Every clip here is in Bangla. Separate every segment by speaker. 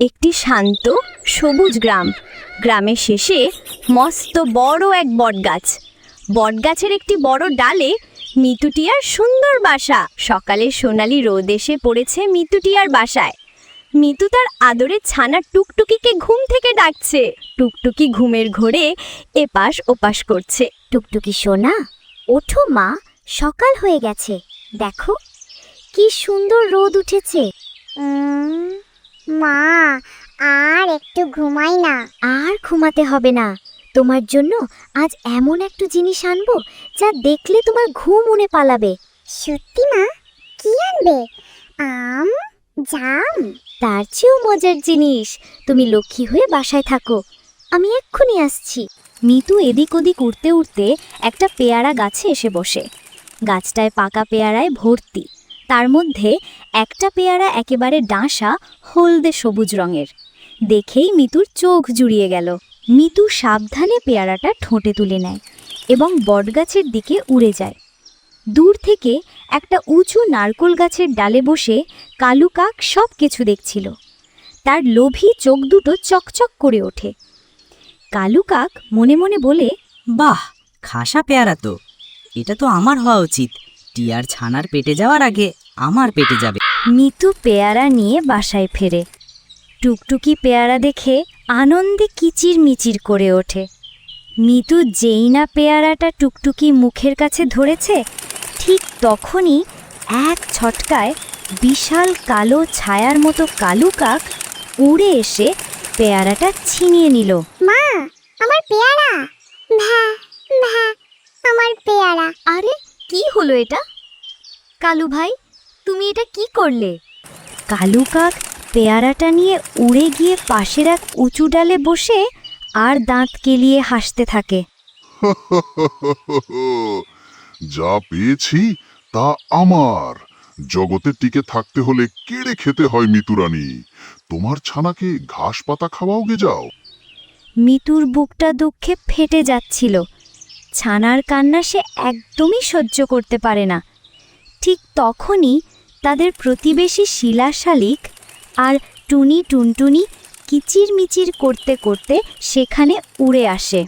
Speaker 1: একটি শান্ত, সবুজ গ্রাম। গ্রামের শেষে মস্ত বড় এক বটগাছ। বটগাছের একটি বড় ডালে মিতুটিয়ার সুন্দর বাসা। সকালে সোনালি রোদ এসে পড়েছে মিতুটিয়ার বাসায়। মিতু তার আদরের ছানা টুকটুকিকে ঘুম থেকে ডাকছে। টুকটুকি ঘুমের ঘোরে এপাশ ওপাশ করছে।
Speaker 2: টুকটুকি সোনা, ওঠো মা, সকাল হয়ে গেছে। দেখো, কি সুন্দর রোদ উঠেছে।
Speaker 3: মা আর একটু ঘুমাই না।
Speaker 2: আর ঘুমাতে হবে না। তোমার জন্য আজ এমন একটু জিনিস আনব যা দেখলে তোমার ঘুম উনে পালাবে।
Speaker 3: সত্যি মা? কি আনবে? আম জাম?
Speaker 2: তার চেয়েও মজার জিনিস তুমি লক্ষ্মী হয়ে বাসায় থাকো। আমি এক্ষুনি আসছি। মিতু এদিক ওদিক উঠতে উঠতে একটা পেয়ারা গাছে এসে বসে। গাছটায় পাকা পেয়ারায় ভর্তি। তার মধ্যে একটা পেয়ারা একেবারে ডাঁসা, হলদে সবুজ রঙের। দেখেই মিতুর চোখ জুড়িয়ে গেল। মিতু সাবধানে পেয়ারাটা ঠোঁটে তুলে নেয় এবং বটগাছের দিকে উড়ে যায়। দূর থেকে একটা উঁচু নারকোল গাছের ডালে বসে কালু কাক সব কিছু দেখছিল। তার লোভী চোখ দুটো চকচক করে ওঠে। কালু কাক মনে মনে বলে,
Speaker 4: বাহ, খাসা পেয়ারা তো। এটা তো আমার হওয়া উচিত। টিয়ার ছানার পেটে যাওয়ার আগে আমার পেটে যাবে।
Speaker 2: মিতু পেয়ারা নিয়ে বাসায় ফেরে। টুকটুকি পেয়ারা দেখে আনন্দে কিচির মিচির করে ওঠে। মিতু যেই না পেয়ারাটা টুকটুকি মুখের কাছে ধরেছে ঠিক তখনই এক ছটকায় বিশাল কালো ছায়ার মতো কালু কাক উড়ে এসে পেয়ারাটা ছিনিয়ে নিল।
Speaker 3: মা আমার পেয়ারা। ভ্যা ভ্যা আমার পেয়ারা।
Speaker 2: আরে কি হলো এটা? কালু ভাই তুমি এটা কি করলে? কালু কাক পেয়ারাটা নিয়ে উড়ে গিয়ে পাশের এক উঁচু ডালে বসে আর দাঁত কেলিয়ে হাসতে থাকে।
Speaker 5: যা পেয়েছি তা আমার। জগতে টিকে থাকতে হলে কেড়ে খেতে হয় মিতুরানি। তোমার ছানাকে ঘাস পাতা খাওয়াও গে যাও।
Speaker 2: মিতুর বুকটা দুঃখে ফেটে যাচ্ছিল। ছানার কান্না সে একদমই সহ্য করতে পারে না। ঠিক তখনই তাদের প্রতিবেশী শিলা শালিক আর টুনি টুনটুনি কিচির মিচির করতে করতে সেখানে উড়ে আসে।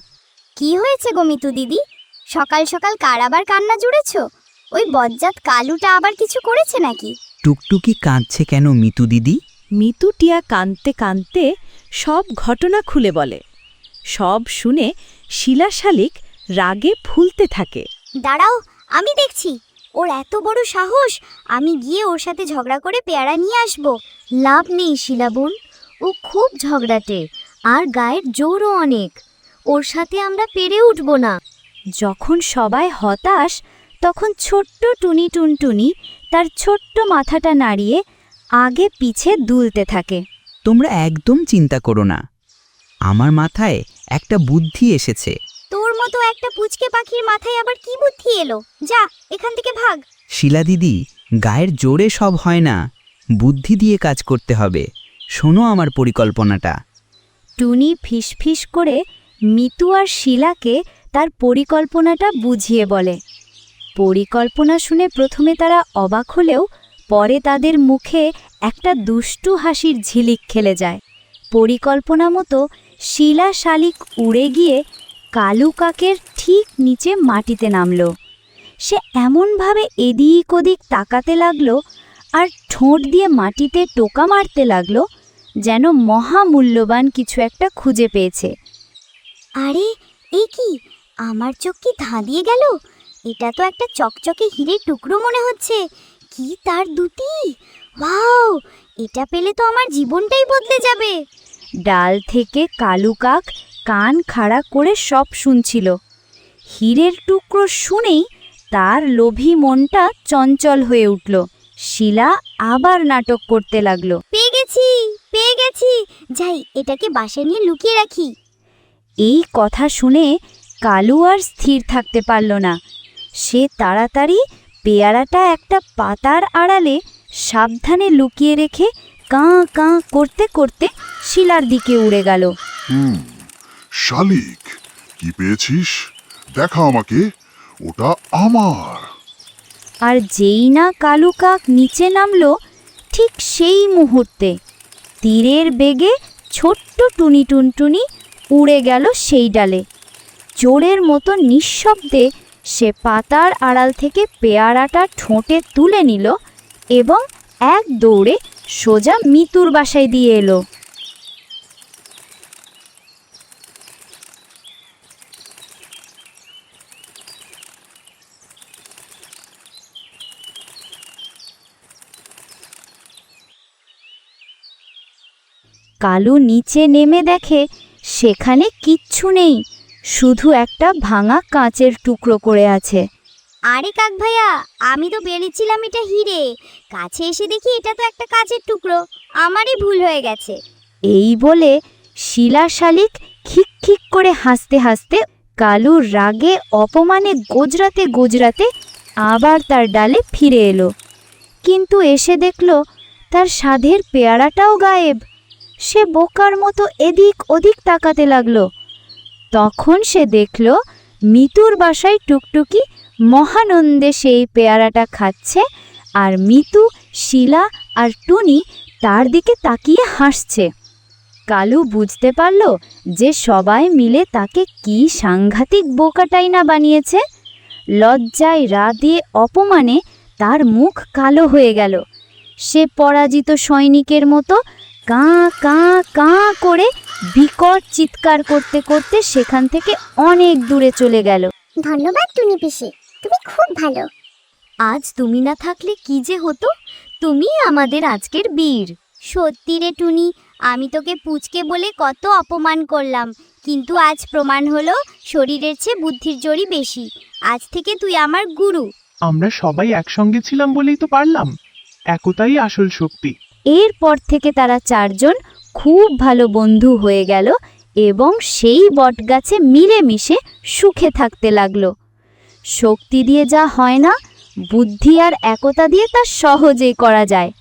Speaker 3: কি হয়েছে গো মিতু দিদি? সকাল সকাল কার আবার কান্না জুড়েছ? ওই বজ্জাত কালুটা আবার কিছু করেছে নাকি?
Speaker 4: টুকটুকি কাঁদছে কেন মিতু দিদি?
Speaker 6: মিতু টিয়া কাঁদতে কাঁদতে সব ঘটনা খুলে বলে। সব শুনে শিলা শালিক রাগে ফুলতে থাকে।
Speaker 3: দাঁড়াও আমি দেখছি। ওর এত বড় সাহস আমি গিয়ে ওর সাথে ঝগড়া করে পেয়ারা নিয়ে আসব।
Speaker 2: লাভ নেই শিলাবুন ও খুব ঝগড়াটে আর গায়ের জোরও অনেক। ওর সাথে আমরা পেরে উঠব না। যখন সবাই হতাশ তখন ছোট্ট টুনি টুনটুনি তার ছোট্ট মাথাটা নাড়িয়ে আগে পিছে দুলতে থাকে।
Speaker 4: তোমরা একদম চিন্তা করো না। আমার মাথায় একটা বুদ্ধি এসেছে।
Speaker 3: মতো একটা পুচকে পাখির মাথায় আবার কি বুদ্ধি এলো? যা এখান থেকে ভাগ।
Speaker 4: শিলা দিদি গায়ের জোরে সব হয় না। বুদ্ধি দিয়ে কাজ করতে হবে। শোনো আমার পরিকল্পনাটা।
Speaker 2: টুনি ফিসফিস করে মিতু আর শিলাকে তার পরিকল্পনাটা বুঝিয়ে বলে। পরিকল্পনা শুনে প্রথমে তারা অবাক হলেও পরে তাদের মুখে একটা দুষ্টু হাসির ঝিলিক খেলে যায়। পরিকল্পনা মতো শিলা শালিক উড়ে গিয়ে কালু কাকের ঠিক নিচে মাটিতে নামল। সে এমনভাবে এদিক ওদিক তাকাতে লাগল আর ঠোঁট দিয়ে মাটিতে টোকা মারতে লাগল যেন মহামূল্যবান কিছু একটা খুঁজে পেয়েছে।
Speaker 3: আরে এ কি? আমার চোখ কি ধাঁধিয়ে গেল? এটা তো একটা চকচকে হীরের টুকরো মনে হচ্ছে। কি তার দুটি? ওয়াও এটা পেলে তো আমার জীবনটাই বদলে যাবে।
Speaker 2: ডাল থেকে কালু কাক কান খাড়া করে সব শুনছিল। হীরের টুকরো শুনেই তার লোভী মনটা চঞ্চল হয়ে উঠল। শিলা আবার নাটক করতে লাগল।
Speaker 3: পেয়ে গেছি পেয়ে গেছি। যাই এটাকে বাসায় নিয়ে লুকিয়ে রাখি।
Speaker 2: এই কথা শুনে কালু আর স্থির থাকতে পারল না। সে তাড়াতাড়ি পেয়ারাটা একটা পাতার আড়ালে সাবধানে লুকিয়ে রেখে কাঁ কাঁ করতে করতে শিলার দিকে উড়ে গেল।
Speaker 5: হুম শালিক, কি পেয়েছিস? দেখা আমাকে, ওটা আমার।
Speaker 2: আর যেই না কালু কাক নিচে নামলো, ঠিক সেই মুহূর্তে তীরের বেগে ছোট্ট টুনি টুনটুনি উড়ে গেল সেই ডালে। চোরের মতো নিঃশব্দে সে পাতার আড়াল থেকে পেয়ারাটা ঠোঁটে তুলে নিল এবং এক দৌড়ে সোজা মিতুর বাসায় দিয়ে এলো। কালু নিচে নেমে দেখে সেখানে কিচ্ছু নেই শুধু একটা ভাঙা কাঁচের টুকরো করে আছে।
Speaker 3: আরে কাক ভাইয়া আমি তো ভেবেছিলাম এটা হিরে। কাছে এসে দেখি এটা তো একটা কাঁচের টুকরো আমারই ভুল হয়ে গেছে।
Speaker 2: এই বলে শিলা শালিক খিক খিক করে হাসতে হাসতে কালুর রাগে অপমানে গোজরাতে গোজরাতে আবার তার ডালে ফিরে এলো। কিন্তু এসে দেখল তার সাধের পেয়ারাটাও গায়েব। সে বোকার মতো এদিক ওদিক তাকাতে লাগল। তখন সে দেখল, মিতুর বাসায় টুকটুকি মহানন্দে সেই পেয়ারাটা খাচ্ছে আর মিতু, শিলা আর টুনি তার দিকে তাকিয়ে হাসছে। কালু বুঝতে পারল যে সবাই মিলে তাকে কি সাংঘাতিক বোকাটাই না বানিয়েছে। লজ্জায় রা দিয়ে অপমানে তার মুখ কালো হয়ে গেল। সে পরাজিত সৈনিকের মতো কাঁ কাঁ কাঁ করে বিকট চিৎকার করতে করতে সেখান থেকে অনেক দূরে চলে গেল।
Speaker 3: ধন্যবাদ টুনি পিসি তুমি খুব ভালো।
Speaker 2: আজ তুমি না থাকলে কি যে হতো? তুমি আমাদের আজকের বীর।
Speaker 3: সত্যি রে টুনি আমি তোকে পুচকে বলে কত অপমান করলাম কিন্তু আজ প্রমাণ হলো শরীরের চেয়ে বুদ্ধির জোরই বেশি। আজ থেকে তুই আমার গুরু।
Speaker 7: আমরা সবাই একসঙ্গে ছিলাম বলেই তো পারলাম। একতাই আসল শক্তি।
Speaker 2: এরপর থেকে তারা চারজন খুব ভালো বন্ধু হয়ে গেল এবং সেই বটগাছে মিলেমিশে সুখে থাকতে লাগল। শক্তি দিয়ে যা হয় না, বুদ্ধি আর একতা দিয়ে তা সহজেই করা যায়।